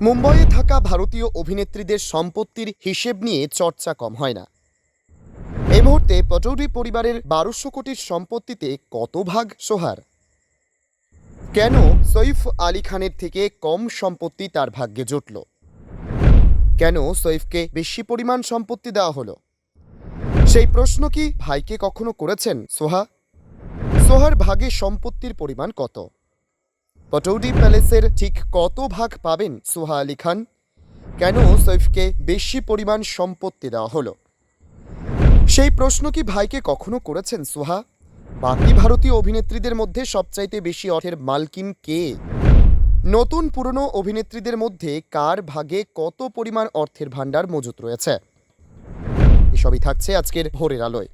মুম্বইয়ে থাকা ভারতীয় অভিনেত্রীদের সম্পত্তির হিসেব নিয়ে চর্চা কম হয় না। এই মুহূর্তে পটৌডি পরিবারের বারোশো কোটির সম্পত্তিতে কত ভাগ সোহার? কেন সৈফ আলী খানের থেকে কম সম্পত্তি তার ভাগ্যে জুটল? কেন সৈফকে বেশি পরিমাণ সম্পত্তি দেওয়া হলো? সেই প্রশ্ন কি ভাইকে কখনো করেছেন সোহা? সোহার ভাগে সম্পত্তির পরিমাণ কত? পটৌডি প্যালেসের ঠিক কত ভাগ পাবেন সোহা আলী খান? কেন সৈফকে বেশি পরিমাণ সম্পত্তি দেওয়া হলো? সেই প্রশ্ন কি ভাইকে কখনো করেছেন সোহা? বাকি ভারতীয় অভিনেত্রীদের মধ্যে সবচাইতে বেশি অর্থের মালকিন কে? নতুন পুরনো অভিনেত্রীদের মধ্যে কার ভাগে কত পরিমাণ অর্থের ভাণ্ডার মজুত রয়েছে? এসবই থাকছে আজকের ভোরের আলোয়।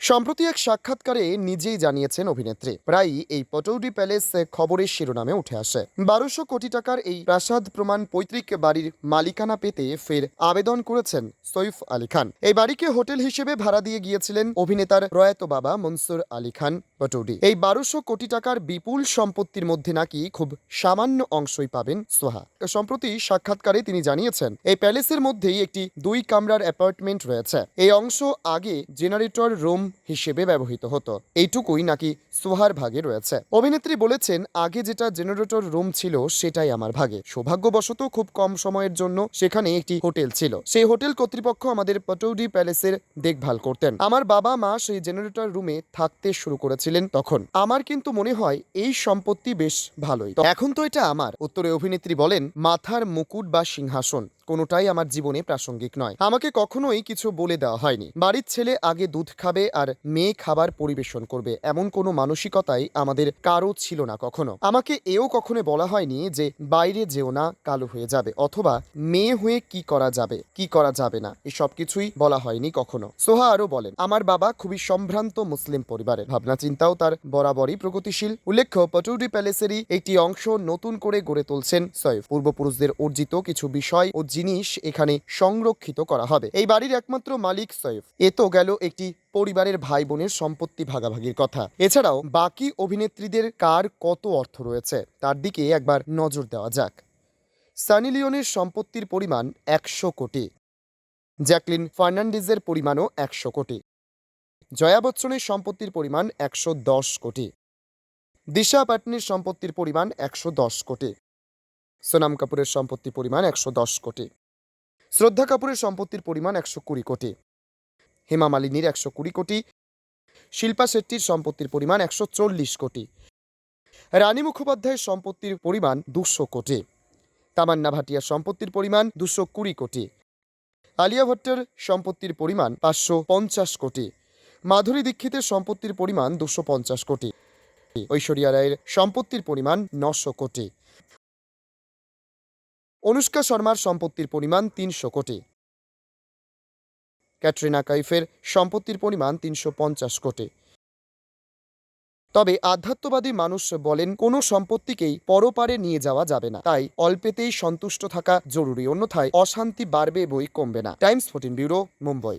সম্প্রতি এক সাক্ষাৎকারে নিজেই জানিয়েছেন অভিনেত্রী। প্রায়ই এই পটৌডি প্যালেস খবরের শিরোনামে উঠে আসে। বারোশো কোটি টাকার এই প্রাসাদ প্রমাণ পৈতৃক বাড়ির মালিকানা পেতে ফের আবেদন করেছেন সৈফ আলী খান। এই বাড়িকে হোটেল হিসেবে ভাড়া দিয়ে গিয়েছিলেন অভিনেতার প্রয়াত বাবা মনসুর আলী খান পটৌডি। এই বারোশো কোটি টাকার বিপুল সম্পত্তির মধ্যে নাকি খুব সামান্য অংশই পাবেন সোহা। সম্প্রতি সাক্ষাৎকারে তিনি জানিয়েছেন, এই প্যালেসের মধ্যেই একটি দুই কামরার অ্যাপার্টমেন্ট রয়েছে। এই অংশ আগে জেনারেটর রুম হিসেবে ব্যবহৃত হতো। এইটুকুই নাকি সোহার ভাগে রয়েছে। অভিনেত্রী বলেছেন, আগে যেটা জেনারেটর রুম ছিল, সেটাই আমার ভাগে। সৌভাগ্যবশত খুব কম সময়ের জন্য সেখানে একটি হোটেল ছিল। সেই হোটেল কর্তৃপক্ষ আমাদের পটৌডি প্যালেসের দেখভাল করতেন। আমার বাবা মা সেই জেনারেটর রুমে থাকতে শুরু করেছিলেন তখন। আমার কিন্তু মনে হয়, এই সম্পত্তি বেশ ভালোই। এখন তো এটা আমার। উত্তরে অভিনেত্রী বলেন, মাথার মুকুট বা সিংহাসন। কোনোটাই আমার জীবনে প্রাসঙ্গিক নয়। আমাকে কখনোই কিছু বলে দেওয়া হয়নি। বাড়ির ছেলে আগে দুধ খাবে আর মেয়ে খাবার পরিবেশন করবে, এমন কোনো মানসিকতাই আমাদের কারও ছিল না কখনো। আমাকে এও কখনো বলা হয়নি যে বাইরে যেও না, কালো হয়ে যাবে, অথবা মেয়ে হয়ে কি করা যাবে, কি করা যাবে না, এসব কিছুই বলা হয়নি কখনো। সোহা আরও বলেন, আমার বাবা খুবই সম্ভ্রান্ত মুসলিম পরিবারের। ভাবনা চিন্তাও তার বরাবরই প্রগতিশীল। উল্লেখ্য, পটৌডি প্যালেসেরই একটি অংশ নতুন করে গড়ে তুলছেন সৈফ পূর্বপুরুষদের অর্জিত কিছু বিষয় ও জিনিস এখানে সংরক্ষিত করা হবে। এই বাড়ির একমাত্র মালিক সৈফ এ তো গেল একটি পরিবারের ভাই বোনের সম্পত্তি ভাগাভাগির কথা। এছাড়াও বাকি অভিনেত্রীদের কার কত অর্থ রয়েছে, তার দিকে একবার নজর দেওয়া যাক। সানি লিওনের সম্পত্তির পরিমাণ একশো কোটি। জ্যাকলিন ফার্নান্ডিজের পরিমাণও একশো কোটি। জয়া বচ্চনের সম্পত্তির পরিমাণ একশো দশ কোটি। দিশা পাটনির সম্পত্তির পরিমাণ একশো দশ কোটি। সোনাম কাপুরের সম্পত্তির পরিমাণ একশো দশ কোটি। শ্রদ্ধা কাপুরের সম্পত্তির পরিমাণ একশো কুড়ি কোটি। হেমা মালিনীর একশো কুড়ি কোটি। শিল্পা শেট্টির সম্পত্তির পরিমাণ একশো চল্লিশ কোটি। রানী মুখোপাধ্যায়ের সম্পত্তির পরিমাণ দুশো কোটি। তামান্না ভাটিয়ার সম্পত্তির পরিমাণ দুশো কুড়ি কোটি। আলিয়া ভট্টের সম্পত্তির পরিমাণ পাঁচশো পঞ্চাশ কোটি। মাধুরী দীক্ষিতের সম্পত্তির পরিমাণ দুশো পঞ্চাশ কোটি। ঐশ্বরিয়া রায়ের সম্পত্তির পরিমাণ নশো কোটি। অনুষ্কা শর্মার সম্পত্তির পরিমাণ তিনশো কোটি। ক্যাটরিনা কাইফের সম্পত্তির পরিমাণ তিনশো পঞ্চাশ কোটি। তবে আধ্যাত্মবাদী মানুষ বলেন, কোনো সম্পত্তিকেই পরপারে নিয়ে যাওয়া যাবে না। তাই অল্পেতেই সন্তুষ্ট থাকা জরুরি, অন্যথায় অশান্তি বাড়বে বই কমবে না। Times, fourteen bureau, Mumbai.